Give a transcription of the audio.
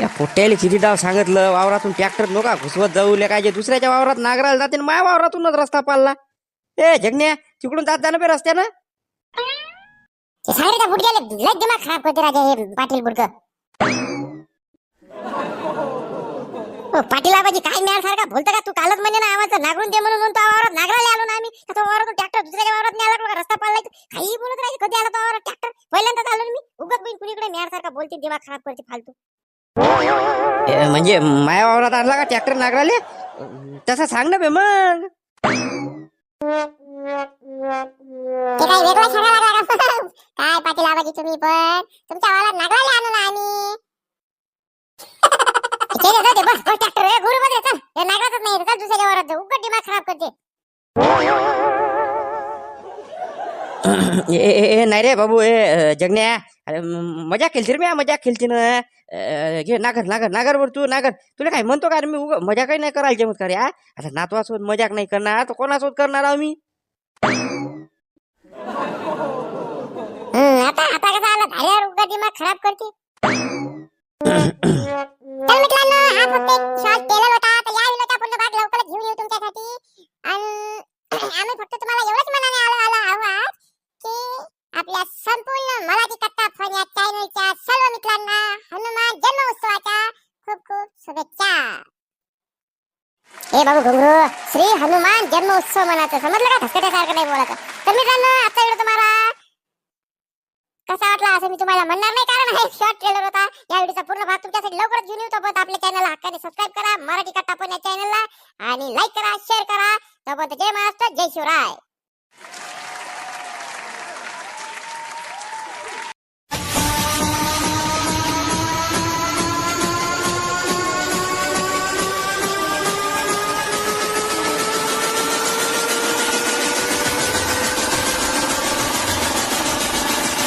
या किती डाव सांगितलं? वावरातून ट्रॅक्टर नका घुसवत जाऊ काय जे दुसऱ्याच्या वावरात नागराला जाते आणि माझ्या वावरातूनच रस्ता पाळला ए जगण्या तिकडून जात जाणं बे रस्त्यानं. ते लय दिमाग खराब करते राजा हे पाटील बुडक. पाटील आबाजी काय मिळाल सारखा बोलतो का? तू कालच म्हणजे ना आवाज नागरून दे म्हणून म्हणतो वावरात नागराला आलो ना आम्ही. का तो वावरातून ट्रॅक्टर दुसऱ्याच्या वावरात नाही आला का? रस्ता पाळलाय काही बोलत राहायचं. कधी आला तो वावरात ट्रॅक्टर पहिल्यांदाच आलो ना मी. उगत बहीण कुणीकडे मिळाल सारखा बोलते दिमाग खराब करते फालतू. म्हणजे माझ्या वावरात आणला का ट्रॅक्टर नागराले? तसा सांग ना बे मग. ते काय वेगळं सांगा लागला का? काय पाटील आबाजी तुम्ही पण? तुमच्या वावरात नागराला आणू ना आम्ही. ते रे, जाऊ दे, बस बस ट्रॅक्टर गुरु मध्ये चल. हे नागरातच नाही चल दुसऱ्याच्या वावरात जाऊ. उगत दिमाग खराब करते. ए, ए, ए, नाही रे बाबू ए अ, जगण्या. अरे, मजा केलती रे मी मजा केलती ना. घे नागर नागर नागर बर तू नागर. तुला काय म्हणतो का रे मी उगा मजा काही नाही करायला जमत का रे हा? आता नातवासोबत मजाक नाही करणार तर कोणासोबत करणार आहो मी? हम्म, आता आता कसं आला? धाऱ्यावर उगा दिमाग खराब करते. तर मित्रांनो हा फक्त एक शॉर्ट होता तर या व्हिडिओचा पूर्ण भाग लवकरच घेऊन येऊ तुमच्यासाठी. आणि आम्ही फक्त तुम्हाला एवढंच म्हणाले आलो आलो आहोत की आपल्या संपूर्ण मराठी कट्टा फन या चॅनलच्या सर्व मित्रांना हनुमान जन्मोत्सवाच्या खूप खूप शुभेच्छा. हे बाबू घुंगरू श्री हनुमान जन्मोत्सव म्हणायचं समजलं का? धसकट्यासारखं नाही बोलायचं तर मित्रांनो आजचा व्हिडिओ तुम्हाला कसा वाटला असं मी तुम्हाला म्हणणार नाही कारण हा शॉर्ट ट्रेलर होता. या व्हिडिओचा पूर्ण भाग तुमच्यासाठी लवकरच घेऊन येऊ. तोपर्यंत आपल्या चॅनलला हक्काने सबस्क्राईब करा मराठी कट्टा पण या चॅनलला आणि लाईक करा शेअर करा. तोपर्यंत जय महाराष्ट्र जय शिवराय.